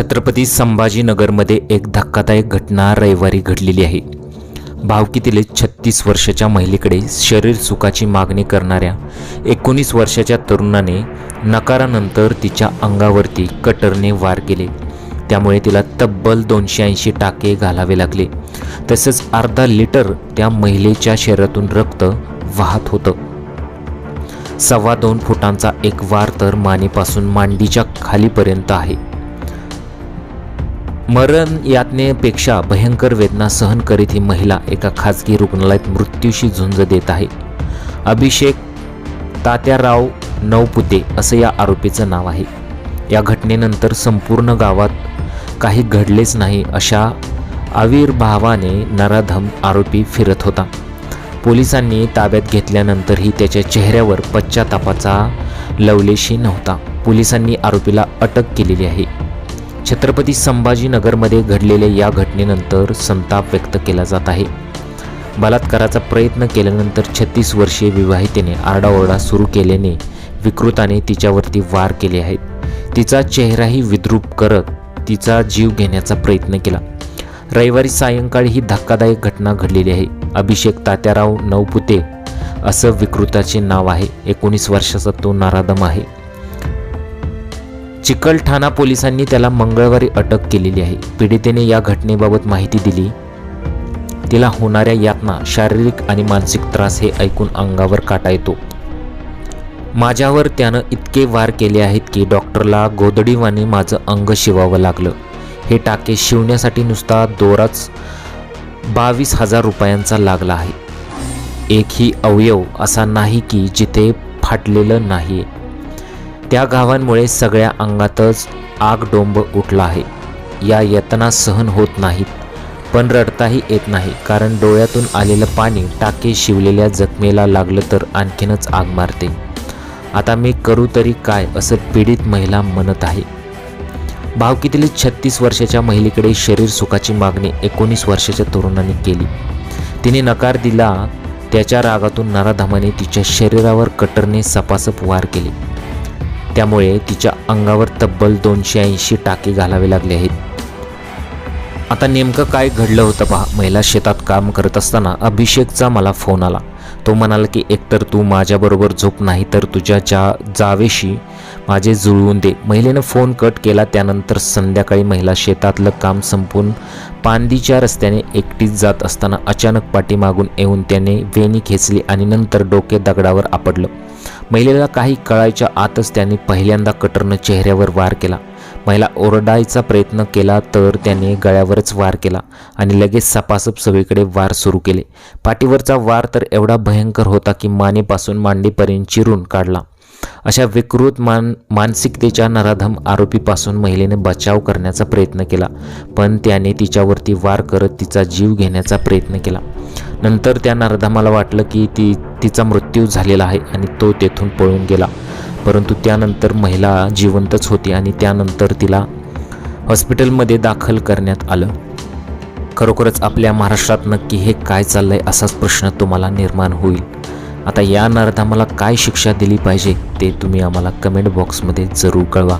छत्रपती संभाजीनगरमध्ये एक धक्कादायक घटना रविवारी घडलेली आहे. भावकीतील छत्तीस वर्षाच्या महिलेकडे शरीर सुखाची मागणी करणाऱ्या एकोणीस वर्षाच्या तरुणाने नकारानंतर तिच्या अंगावरती कटरने वार केले. त्यामुळे तिला तब्बल दोनशे ऐंशी टाके घालावे लागले. तसंच अर्धा लिटर त्या महिलेच्या शरीरातून रक्त वाहत होतं. सव्वा दोन फुटांचा एक वार तर मानेपासून मांडीच्या खालीपर्यंत आहे. मरण यातनेपेक्षा भयंकर वेदना सहन करीत ही महिला एका खाजगी रुग्णालयात मृत्यूशी झुंज देत आहे. अभिषेक तात्याराव नवपुते असं या आरोपीचं नाव आहे. या घटनेनंतर संपूर्ण गावात काही घडलेच नाही अशा आविर्भावाने नराधम आरोपी फिरत होता. पोलिसांनी ताब्यात घेतल्यानंतरही त्याच्या चेहऱ्यावर पश्चातापाचा लवलेशी नव्हता. पोलिसांनी आरोपीला अटक केलेली आहे. छत्रपती संभाजीनगरमध्ये घडलेल्या या घटनेनंतर संताप व्यक्त केला जात आहे. बलात्काराचा प्रयत्न केल्यानंतर छत्तीस वर्षीय विवाहितेने आरडाओरडा सुरू केल्याने विकृताने तिच्यावरती वार केले आहेत. तिचा चेहराही विद्रूप करत तिचा जीव घेण्याचा प्रयत्न केला. रविवारी सायंकाळी ही धक्कादायक घटना घडलेली आहे. अभिषेक तात्याराव नवपुते असं विकृताचे नाव आहे. एकोणीस वर्षाचा तो नारादम आहे. चिकलठाणा पोलिसांनी त्याला मंगळवारी अटक केलेली आहे. पीडितेने या घटनेबाबत माहिती दिली. तिला होणाऱ्या यातना शारीरिक आणि मानसिक त्रास हे ऐकून अंगावर काटा येतो. माझ्यावर त्यानं इतके वार केले आहेत की डॉक्टरला गोदडीवाने माझं अंग शिवावं लागलं. हे टाके शिवण्यासाठी नुसता दोराच बावीस हजार रुपयांचा लागला आहे. एकही अवयव असा नाही की जिथे फाटलेलं नाही त्या गावांमुळे सगळ्या अंगातच आग डोंब उठला आहे. या यतना सहन होत नाहीत पण रडताही येत नाही कारण डोळ्यातून आलेलं पाणी टाके शिवलेल्या जखमेला लागलं तर आणखीनच आग मारते. आता मी करू तरी काय असं पीडित महिला म्हणत आहे. भावकीतील छत्तीस वर्षाच्या महिलेकडे शरीर सुखाची मागणी एकोणीस वर्षाच्या तरुणाने केली. तिने नकार दिला त्याच्या रागातून नराधमाने तिच्या शरीरावर कटरने सपासप वार केले. त्यामुळे तिच्या अंगावर तब्बल दोनशे ऐंशी टाके घालावे लागले आहेत. आता नेमकं काय घडलं होतं पहा. महिला शेतात काम करत असताना अभिषेकचा मला फोन आला. तो म्हणाला की एकतर तू माझ्याबरोबर झोप नाही तर तुझ्या जा जावेशी माझे जुळवून दे. महिलेनं फोन कट केला. त्यानंतर संध्याकाळी महिला शेतातलं काम संपून पांदीच्या रस्त्याने एकटीच जात असताना अचानक पाठीमागून येऊन त्याने वेणी खेचली आणि नंतर डोके दगडावर आपडलं महिलेला काही कळायच्या आतच त्याने पहिल्यांदा कटरनं चेहऱ्यावर वार केला. महिला ओरडायचा प्रयत्न केला तर त्याने गळ्यावरच वार केला आणि लगेच सपासप सगळीकडे वार सुरू केले. पाठीवरचा वार तर एवढा भयंकर होता की मानेपासून मांडीपर्यंत चिरून काढला. अशा विकृत मान मानसिकतेच्या नराधम आरोपीपासून महिलेने बचाव करण्याचा प्रयत्न केला पण त्याने तिच्यावरती वार करत तिचा जीव घेण्याचा प्रयत्न केला. नंतर त्या नराधमाला वाटलं की ती तिचा मृत्यू झालेला आहे आणि तो तेथून पळून गेला. परंतु त्यानंतर महिला जिवंतच होती आणि त्यानंतर तिला हॉस्पिटलमध्ये दाखल करण्यात आलं. खरोखरच आपल्या महाराष्ट्रात नक्की हे काय चाललं आहे असाच प्रश्न तुम्हाला निर्माण होईल. आता या नरधामाला काय शिक्षा दिली पाहिजे ते तुम्ही आम्हाला कमेंट बॉक्समध्ये जरूर कळवा.